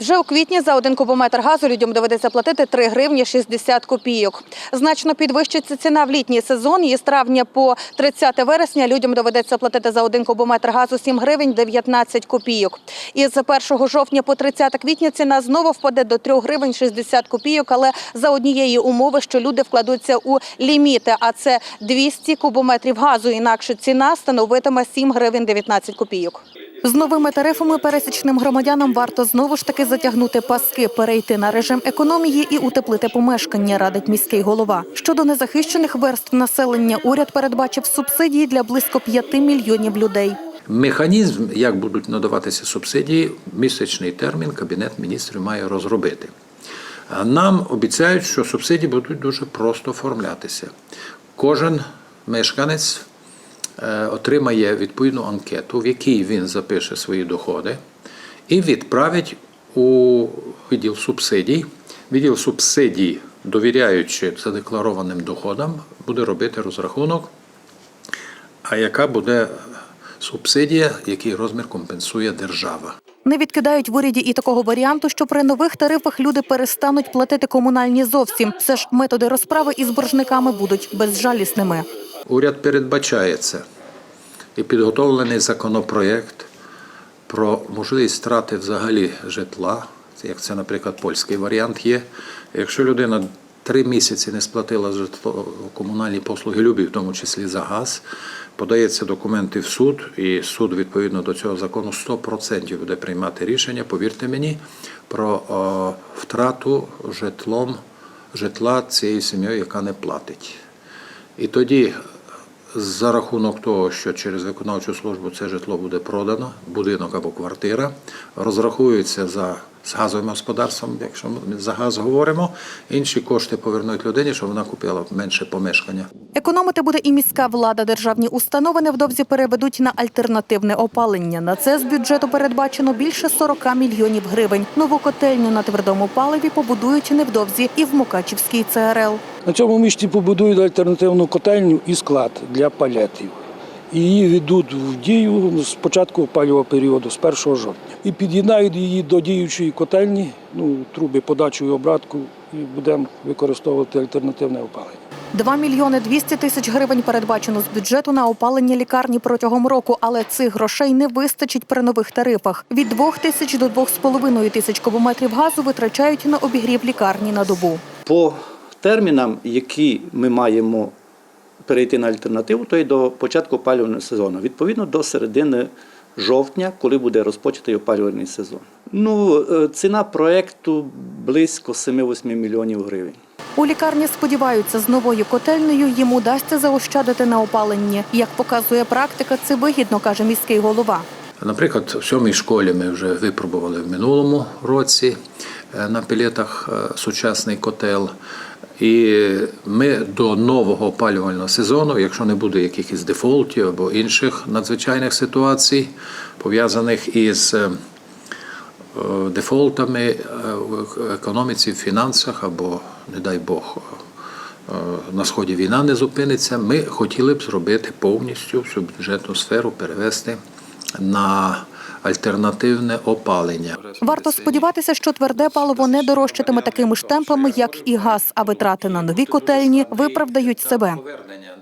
Вже у квітні за один кубометр газу людям доведеться платити 3 гривні 60 копійок. Значно підвищиться ціна в літній сезон. І з травня по 30 вересня людям доведеться платити за один кубометр газу 7 гривень 19 копійок. І з 1 жовтня по 30 квітня ціна знову впаде до 3 гривень 60 копійок, але за однієї умови, що люди вкладуться у ліміти, а це 200 кубометрів газу. Інакше ціна становитиме 7 гривень 19 копійок. З новими тарифами пересічним громадянам варто знову ж таки затягнути паски, перейти на режим економії і утеплити помешкання, радить міський голова. Щодо незахищених верств населення, уряд передбачив субсидії для близько 5 мільйонів людей. Механізм, як будуть надаватися субсидії, місячний термін Кабінет міністрів має розробити. Нам обіцяють, що субсидії будуть дуже просто оформлятися. Кожен мешканець отримає відповідну анкету, в якій він запише свої доходи, і відправить у відділ субсидій. Відділ субсидій, довіряючи задекларованим доходам, буде робити розрахунок а яка буде субсидія, який розмір компенсує держава? Не відкидають в уряді і такого варіанту, що при нових тарифах люди перестануть платити комунальні зовсім. Все ж методи розправи із боржниками будуть безжалісними. Уряд передбачає це і підготовлений законопроєкт про можливість страти взагалі житла, як це, наприклад, польський варіант є. Якщо людина три місяці не сплатила житло комунальні послуги любі, в тому числі за газ, подається документи в суд, і суд відповідно до цього закону 100% буде приймати рішення, повірте мені, про втрату житлом житла цією сім'єю, яка не платить. І тоді, за рахунок того, що через виконавчу службу це житло буде продано, будинок або квартира, розрахуються за з газовим господарством, якщо ми за газ говоримо, інші кошти повернуть людині, щоб вона купила менше помешкання. Економити буде і міська влада. Державні установи невдовзі переведуть на альтернативне опалення. На це з бюджету передбачено більше 40 мільйонів гривень. Нову котельню на твердому паливі побудують невдовзі і в Мукачівській ЦРЛ. На цьому місці побудують альтернативну котельню і склад для палетів. Її ведуть в дію з початку опалювального періоду, з 1 жовтня. І під'єднають її до діючої котельні, ну, труби подачу і обратку, і будемо використовувати альтернативне опалення. 2 мільйони 200 тисяч гривень передбачено з бюджету на опалення лікарні протягом року, але цих грошей не вистачить при нових тарифах. Від 2 тисяч до 2,5 тисяч кубометрів газу витрачають на обігрів лікарні на добу. По термінам, які ми маємо перейти на альтернативу, то й до початку опалювального сезону, відповідно до середини жовтня, коли буде розпочатий опалювальний сезон. Ну, е, ціна проекту близько 7-8 мільйонів гривень. У лікарні сподіваються, з новою котельнею їм удасться заощадити на опаленні. Як показує практика, це вигідно, каже міський голова. Наприклад, в сьомій школі ми вже випробували в минулому році на пілетах е, сучасний котел. І ми до нового опалювального сезону, якщо не буде якихось дефолтів або інших надзвичайних ситуацій, пов'язаних із е, е, дефолтами е, в економіці, в фінансах або, не дай Бог, е, на сході війна не зупиниться, ми хотіли б зробити повністю всю бюджетну сферу перевести на альтернативне опалення. Варто сподіватися, що тверде паливо не дорожчатиме такими ж темпами, як і газ, а витрати на нові котельні виправдають себе.